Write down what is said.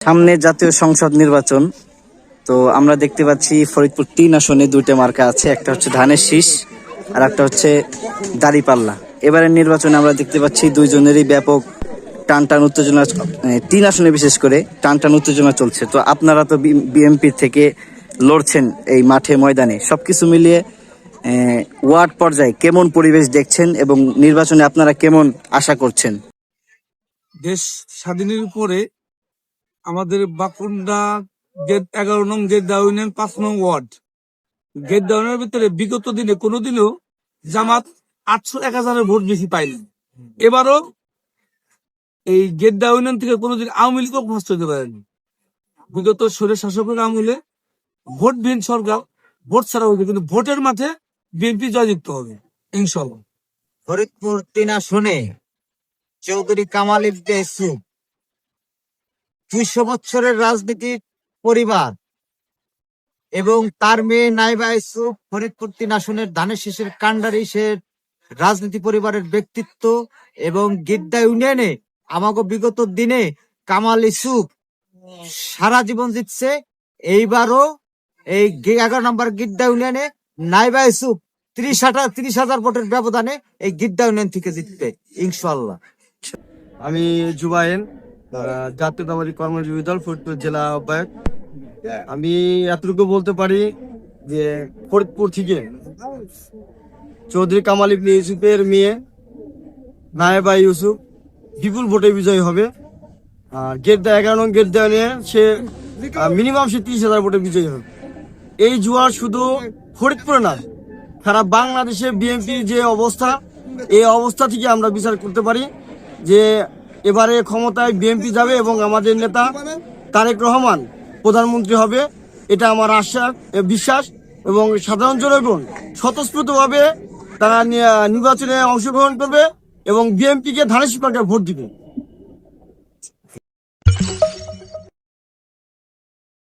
সামনে জাতীয় সংসদ নির্বাচন। তো আমরা দেখতে পাচ্ছি ফরিদপুর তিন আসনে দুইটা মার্কা আছে একটা হচ্ছে ধানের শীষ আর একটা হচ্ছে দাড়িপাল্লা। এবারের নির্বাচনে আমরা দেখতে পাচ্ছি দুইজনেরই ব্যাপক টান টান উত্তেজনা এ, তিন আসনে বিশেষ করে টান টান উত্তেজনা চলছে। তো আপনারা তো বিএমপি থেকে লড়ছেন এই মাঠে ময়দানে। সবকিছু মিলিয়ে ওয়ার্ড পর্যায়ে কেমন পরিবেশ দেখছেন এবং নির্বাচনে আপনারা কেমন আশা করছেন? দেশ স্বাধীনের উপরে আমাদের বাকুন্ডা গেট এগারো নং গেট ইউনিয়ন পাঁচ নং ওয়ার্ড। গেট ইউনিয়নের ভিতরে বিগত দিনে কোনোদিনও জামাত আটশো এক হাজারের ভোট বেশি পাইনি এবারও এই গেট ইউনিয়ন থেকে কোনোদিন আওয়ামী লীগও ফার্স্ট হতে পারেনি। বিগত সরে শাসকের আমলে ভোটবিহীন সরকার, ভোট ছাড়া হয়েছে কিন্তু ভোটের মাঠে বিএনপি জয়যুক্ত হবে ইনশাল্লাহ ফরিদপুর তিন আসনে চৌধুরী কামাল ইবনে ইসুফ দুইশো বছরের রাজনীতির পরিবার এবং তার মেয়ে নাইবা ইসুফ ফরিদপুর তিন আসনের ধানের শীষের কান্ডারি সে রাজনীতি পরিবারের ব্যক্তিত্ব এবং গিদ্দা ইউনিয়নে আমাকে বিগত দিনে কামাল ইসুফ সারা জীবন জিতছে। এইবারও এই এগারো নম্বর গিদ্দা ইউনিয়নে নাইবা ইসুফ ত্রিশ হাজার ত্রিশ হাজার ভোটের ব্যবধানে এই গিদ্দা ইউনিয়ন থেকে জিতবে ইনশাল্লাহ আমি জুবায়েন জাতীয়তাবাদী কর্মজীবী দল ফরিদপুর জেলা আহ্বায়ক। আমি এতটুকু বলতে পারি যে ফরিদপুর থেকে চৌধুরী কামাল ইবনে ইউসুফের মেয়ে নায়েবা ইউসুফ বিপুল ভোটে বিজয়ী হবে। আর গেট দা এগারো নং গেট দেওয়া নিয়ে সে মিনিমাম সে তিরিশ হাজার ভোটে বিজয়ী হবে। এই জুয়ার শুধু ফরিদপুরে না সারা বাংলাদেশে বিএনপি যে অবস্থা এই অবস্থা থেকে আমরা বিচার করতে পারি যে এবারে ক্ষমতায় বিএনপি যাবে এবং আমাদের নেতা তারেক রহমান প্রধানমন্ত্রী হবে, এটা আমার আশ্বাস বিশ্বাস এবং সাধারণ জনগণ স্বতঃস্ফূর্তভাবে তারা নির্বাচনে অংশগ্রহণ করবে এবং বিএনপিকে ধানের ভোট দিবে।